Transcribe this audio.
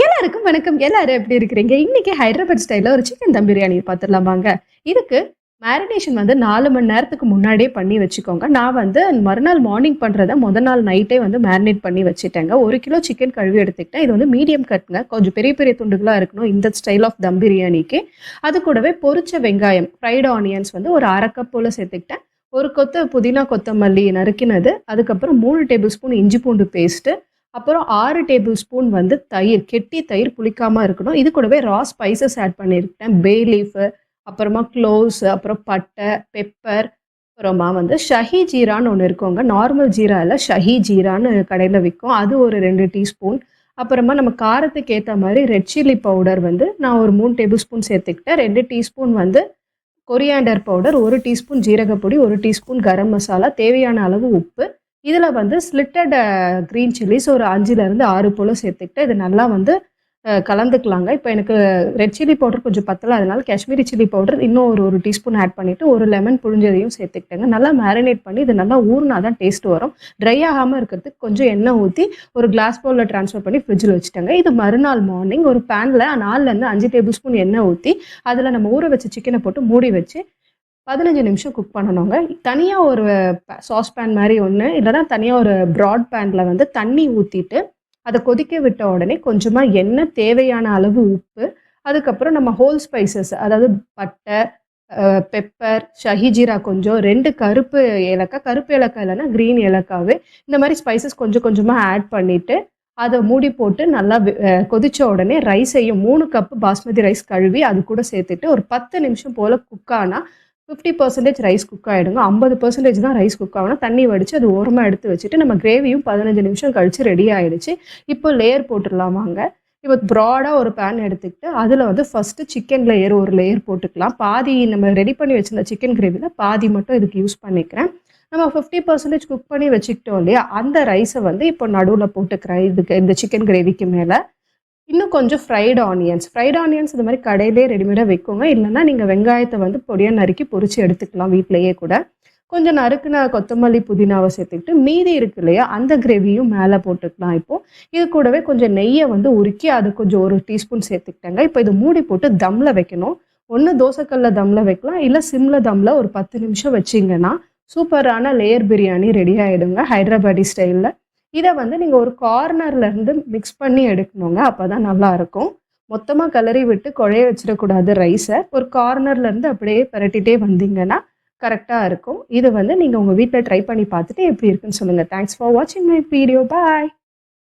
எல்லாருக்கும் வணக்கம். எல்லாரும் எப்படி இருக்கிறீங்க? இன்னைக்கு ஹைதராபாத் ஸ்டைலில் ஒரு சிக்கன் தம் பிரியாணி பார்த்துடலாம் வாங்க. இதுக்கு மேரினேஷன் வந்து நாலு மணி நேரத்துக்கு முன்னாடியே பண்ணி வச்சுக்கோங்க. நான் வந்து மறுநாள் மார்னிங் பண்ணுறத முத நாள் நைட்டே வந்து மேரினேட் பண்ணி வச்சுட்டேங்க. ஒரு கிலோ சிக்கன் கழுவி எடுத்துக்கிட்டேன். இது வந்து மீடியம் கட்டுங்க கொஞ்சம் பெரிய பெரிய துண்டுகளாக இருக்கணும் இந்த ஸ்டைல் ஆஃப் தம் பிரியாணிக்கு. அது கூடவே பொரிச்ச வெங்காயம் ஃப்ரைடு ஆனியன்ஸ் வந்து ஒரு அரை கப் போல் சேர்த்துக்கிட்டேன். ஒரு கொத்து புதினா கொத்தமல்லி நறுக்கினது. அதுக்கப்புறம் மூணு டேபிள் ஸ்பூன் இஞ்சி பூண்டு பேஸ்ட்டு அப்புறம் ஆறு டேபிள் ஸ்பூன் வந்து தயிர் கெட்டி தயிர் புளிக்காமல் இருக்கணும். இது கூடவே ரா ஸ்பைசஸ் ஆட் பண்ணியிருக்கேன் பே லீஃபு அப்புறமா க்ளோவ்ஸ் அப்புறம் பட்டை பெப்பர் அப்புறமா வந்து ஷஹி ஜீரான்னு ஒன்று இருக்கோங்க நார்மல் ஜீரா இல்லை ஷஹி ஜீரான்னு கடையில் விற்கும் அது ஒரு ரெண்டு டீஸ்பூன் அப்புறமா நம்ம காரத்துக்கு ஏற்ற மாதிரி ரெட் சில்லி பவுடர் வந்து நான் ஒரு மூணு டேபிள் ஸ்பூன் சேர்த்துக்கிட்டேன். ரெண்டு டீஸ்பூன் வந்து கொரியாண்டர் பவுடர் ஒரு டீஸ்பூன் ஜீரகப்பொடி ஒரு டீஸ்பூன் கரம் மசாலா தேவையான அளவு உப்பு இதில் வந்து ஸ்லிட்டட் க்ரீன் சில்லிஸ் ஒரு அஞ்சுலேருந்து ஆறு போல் சேர்த்துக்கிட்டு இது நல்லா வந்து கலந்துக்கலாங்க. இப்போ எனக்கு ரெட் சில்லி பவுடர் கொஞ்சம் பத்தல அதனால காஷ்மீரி சில்லி பவுடர் இன்னும் ஒரு ஒரு டீஸ்பூன் ஆட் பண்ணிவிட்டு ஒரு லெமன் புழிஞ்சதையும் சேர்த்துக்கிட்டேங்க. நல்லா மேரினேட் பண்ணி இது நல்லா ஊறினா தான் டேஸ்ட் வரும். ட்ரை ஆகாமல் இருக்கிறதுக்கு கொஞ்சம் எண்ணெய் ஊற்றி ஒரு கிளாஸ் பவுலில் ட்ரான்ஸ்ஃபர் பண்ணி ஃப்ரிட்ஜில் வச்சுட்டாங்க. இது மறுநாள் மார்னிங் ஒரு பேனில் நாலுலேருந்து அஞ்சு டேபிள் ஸ்பூன் எண்ணெய் ஊற்றி அதில் நம்ம ஊற வச்ச சிக்கனை போட்டு மூடி வச்சு பதினஞ்சு நிமிஷம் குக் பண்ணணுங்க. தனியாக ஒரு சாஸ் பேன் மாதிரி ஒன்று இல்லைன்னா தனியாக ஒரு ப்ராட் பேனில் வந்து தண்ணி ஊற்றிட்டு அதை கொதிக்க விட்ட உடனே கொஞ்சமாக எண்ணெய் தேவையான அளவு உப்பு அதுக்கப்புறம் நம்ம ஹோல் ஸ்பைசஸ் அதாவது பட்டை பெப்பர் ஷஹிஜீரா கொஞ்சம் ரெண்டு கருப்பு ஏலக்காய் கருப்பு ஏலக்காய் இல்லைன்னா க்ரீன் ஏலக்காவே இந்த மாதிரி ஸ்பைசஸ் கொஞ்சம் கொஞ்சமாக ஆட் பண்ணிவிட்டு அதை மூடி போட்டு நல்லா கொதித்த கொதிச்ச உடனே ரைஸையும் மூணு கப்பு பாஸ்மதி ரைஸ் கழுவி அது கூட சேர்த்துட்டு ஒரு பத்து நிமிஷம் போல் குக் ஆனால் ஃபிஃப்டி பர்சன்டேஜ் ரைஸ் குக் ஆகிடுங்க ஐம்பது பர்சன்டேஜ் தான் ரைஸ் குக் ஆகணும். தண்ணி வடித்து அது ஓரமாக எடுத்து வச்சுட்டு நம்ம கிரேவியும் பதினஞ்சு நிமிஷம் கழித்து ரெடி ஆகிடுச்சு இப்போ லேயர் போட்டுடலாம் வாங்க. இப்போ ப்ராடாக ஒரு பேன் எடுத்துக்கிட்டு அதில் வந்து ஃபஸ்ட்டு சிக்கன் லேயர் ஒரு லேயர் போட்டுக்கலாம். பாதி நம்ம ரெடி பண்ணி வச்சிருந்த சிக்கன் கிரேவியில் பாதி மட்டும் இதுக்கு யூஸ் பண்ணிக்கிறேன். நம்ம ஃபிஃப்டி பர்சன்டேஜ் குக் பண்ணி வச்சுக்கிட்டோம் இல்லையா? அந்த ரைஸை வந்து இப்போ நடுவில் போட்டுக்கிறேன். இதுக்கு இந்த சிக்கன் கிரேவிக்கு மேலே. இன்னும் கொஞ்சம் ஃப்ரைடு ஆனியன்ஸ் ஃப்ரைடு ஆனியன்ஸ் இது மாதிரி கடையிலே ரெடிமேடாக வைக்கோங்க. இல்லைன்னா நீங்கள் வெங்காயத்தை வந்து பொடியாக நறுக்கி பொறிச்சு எடுத்துக்கலாம் வீட்டிலேயே கூட. கொஞ்சம் நறுக்குன கொத்தமல்லி புதினாவை சேர்த்துக்கிட்டு மீதி இருக்கு இல்லையா அந்த கிரேவியும் மேலே போட்டுக்கலாம் இப்போ. இது கூடவே கொஞ்சம் நெய்யை வந்து உருக்கி அது கொஞ்சம் ஒரு டீஸ்பூன் சேர்த்துக்கிட்டேங்க. இப்போ இது மூடி போட்டு தம்மில் வைக்கணும். ஒன்று தோசைக்கல்ல தம்மில் வைக்கலாம். இல்லை சிம்மில் தம்மில் ஒரு பத்து நிமிஷம் வச்சிங்கன்னா சூப்பரான லேயர் பிரியாணி ரெடி ஆகிடுங்க ஹைதராபாடி ஸ்டைலில் இதை வந்து நீங்கள் ஒரு கார்னர்லேருந்து மிக்ஸ் பண்ணி எடுக்கணுங்க. அப்போ தான் நல்லா இருக்கும். மொத்தமாக கிளறி விட்டு குழைய வச்சிடக்கூடாது ரைஸை ஒரு கார்னர்லேருந்து அப்படியே பரட்டிகிட்டே வந்தீங்கன்னா கரெக்டாக இருக்கும். இது வந்து நீங்கள் உங்கள் வீட்டில் ட்ரை பண்ணி பார்த்துட்டு எப்படி இருக்குன்னு சொல்லுங்கள் தேங்க்ஸ் ஃபார் வாட்சிங் மை வீடியோ பாய்